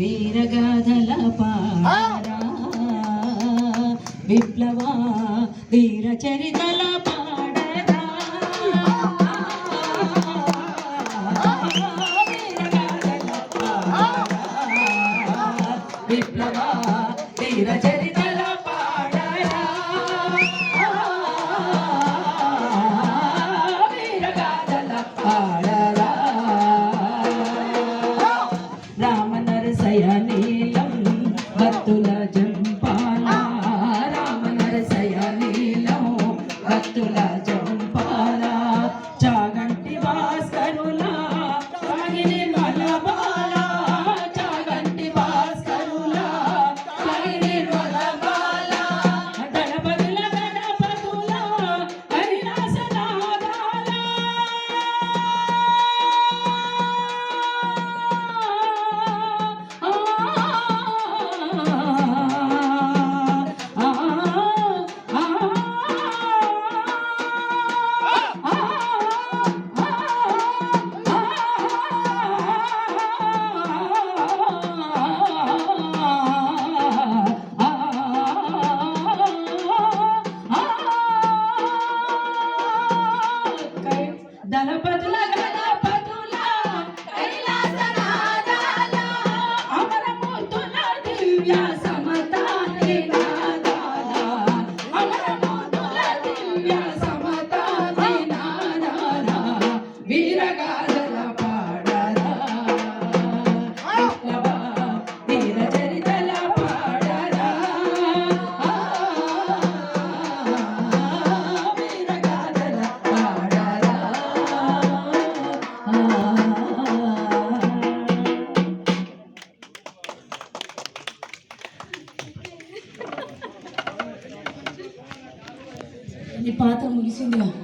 వీరగాథల పాడరా విప్లవ వీర చరితల పాడరా వీరగాథల వీర చరితల భక్తుల జంపాల రామ నరసయ నీలం భక్తుల దళపతుల గణపతుల కైలాసనాదాల అమరమూర్తుల దివ్య సమతాని నాదాల అమరమూర్తుల దివ్య సమతాని నాదాల వీరగాథల నీ పాత్ర ముగిసిందిగా